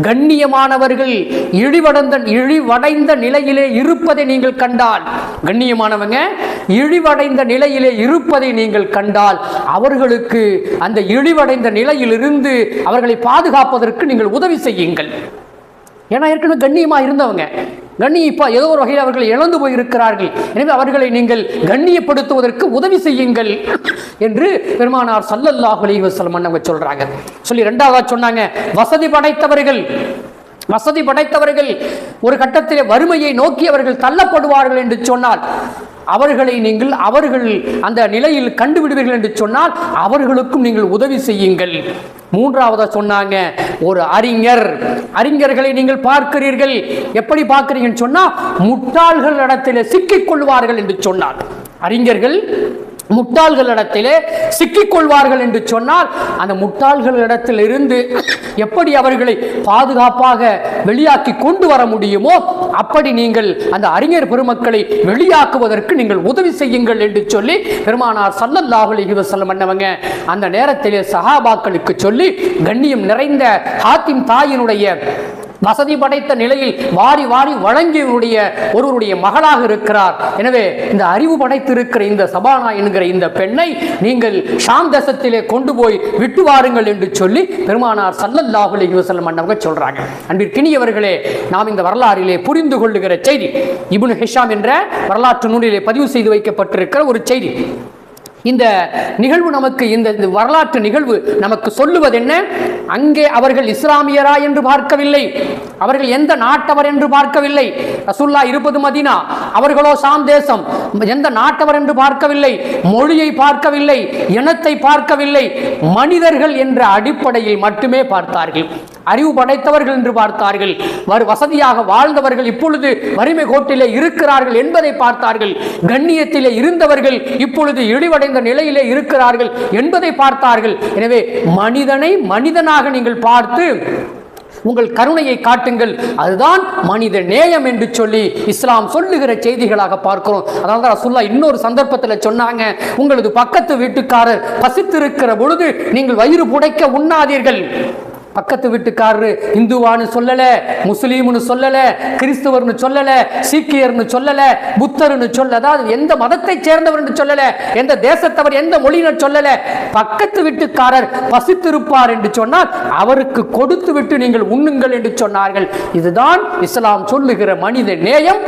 கண்ணியமானவர்கள் இழிவடைந்த இழிவடைந்த நிலையிலே இருப்பதை நீங்கள் கண்டால். கண்ணியமானவங்க இழிவடைந்த நிலையிலே இருப்பதை நீங்கள் கண்டால். அவர்களுக்கு அந்த இழிவடைந்த நிலையிலிருந்து அவர்களை பாதுகாப்பதற்கு நீங்கள் உதவி செய்யுங்கள். ஏன்னா ஏற்கனவே கண்ணியமாக இருந்தவங்க. கண்ணியப்பா ஏதோ ஒரு வகையில் அவர்கள் இழந்து போயிருக்கிறார்கள். எனவே அவர்களை நீங்கள் கண்ணியப்படுத்துவதற்கு உதவி செய்யுங்கள் என்று பெருமானார் சல்லல்லாஹு அலி வசலம் அவங்க சொல்றாங்க. சொல்லி ரெண்டாவதா சொன்னாங்க வசதி படைத்தவர்கள் வசதி படைத்தவர்கள் ஒரு கட்டத்தில் வறுமையை நோக்கி அவர்கள் தள்ளப்படுவார்கள் என்று சொன்னால் அவர்களை நீங்கள் அவர்கள் அந்த நிலையில் கண்டுவிடுவீர்கள் என்று சொன்னால் அவர்களுக்கும் நீங்கள் உதவி செய்யுங்கள். மூன்றாவதாக சொன்னாங்க ஒரு அறிஞர். அறிஞர்களை நீங்கள் பார்க்கிறீர்கள். எப்படி பார்க்கிறீங்கன்னு சொன்னால் முட்டாள்கள் இடத்திலே சிக்கிக் கொள்வார்கள் என்று சொன்னார். அறிஞர்கள் முட்டாள்களிடத்திலே சிக்கிக் கொள்வார்கள் என்று சொன்னால் அந்த முட்டாள்கள் இடத்திலிருந்து எப்படி அவர்களை பாதுகாப்பாக வெளியாக்கி கொண்டு வர முடியுமோ அப்படி நீங்கள் அந்த அறிஞர் பெருமக்களை வெளியாக்குவதற்கு நீங்கள் உதவி செய்யுங்கள் என்று சொல்லி பெருமானார் சல்லல்லாஹுலி அலைஹி என்னவங்க அந்த நேரத்திலே சஹாபாக்களுக்கு சொல்லி கண்ணியம் நிறைந்த ஹாத்திம் தாயினுடைய வசதி படைத்த நிலையில் வாரி வாரி வழங்கியவருடைய ஒருவருடைய மகளாக இருக்கிறார். எனவே இந்த அறிவு படைத்திருக்கிற இந்த சபானா என்கிற இந்த பெண்ணை நீங்கள் ஷாம் தேசத்திலே கொண்டு போய் விட்டு வாருங்கள் என்று சொல்லி பெருமானார் சல்லல்லாஹு அலைஹி வஸல்லம் அண்ணவங்க சொல்றாங்க. அன்பிற்கினியவர்களே நாம் இந்த வரலாறிலே புரிந்து கொள்ளுகிற செய்தி இபுன் ஹிஷாம் என்ற வரலாற்று நூலிலே பதிவு செய்து வைக்கப்பட்டிருக்கிற ஒரு செய்தி. இந்த நிகழ்வு நமக்கு இந்த இந்த வரலாற்று நிகழ்வு நமக்கு சொல்லுவது என்ன அங்கே அவர்கள் இஸ்லாமியரா என்று பார்க்கவில்லை. அவர்கள் எந்த நாட்டவர் என்று பார்க்கவில்லை. ரசுல்லா இருப்பது மதினா. அவர்களோ சாம் தேசம். எந்த நாட்டவர் என்று பார்க்கவில்லை. மொழியை பார்க்கவில்லை. இனத்தை பார்க்கவில்லை. மனிதர்கள் என்ற அடிப்படையில் மட்டுமே பார்த்தார்கள். அறிவு படைத்தவர்கள் என்று பார்த்தார்கள். வரு வசதியாக வாழ்ந்தவர்கள் இப்பொழுது வறுமை கோட்டிலே இருக்கிறார்கள் என்பதை பார்த்தார்கள். கண்ணியத்திலே இருந்தவர்கள் இப்பொழுது இழிவடைந்த நிலையிலே இருக்கிறார்கள் என்பதை பார்த்தார்கள். எனவே மனிதனை மனிதனாக நீங்கள் பார்த்து உங்கள் கருணையை காட்டுங்கள். அதுதான் மனித நேயம் என்று சொல்லி இஸ்லாம் சொல்லுகிற செய்திகளாக பார்க்கிறோம். அதனால தான் ரசூல்லா இன்னொரு சந்தர்ப்பத்தில் சொன்னாங்க உங்களது பக்கத்து வீட்டுக்காரர் பசித்திருக்கிற பொழுது நீங்கள் வயிறு புடைக்க உண்ணாதீர்கள். பக்கத்து வீட்டுக்காரரு இந்துவான்னு சொல்லல முஸ்லீம்னு சொல்லல கிறிஸ்துவர்னு சொல்லல சீக்கியர்னு சொல்லல புத்தர்னு சொல்ல அதாவது எந்த மதத்தை சேர்ந்தவர்னு சொல்லல எந்த தேசத்தவர் எந்த மொழியினர் சொல்லல. பக்கத்து வீட்டுக்காரர் பசித்திருப்பார் என்று சொன்னால் அவருக்கு கொடுத்து விட்டு நீங்கள் உண்ணுங்கள் என்று சொன்னார்கள். இதுதான் இஸ்லாம் சொல்லுகிற மனித நேயம்.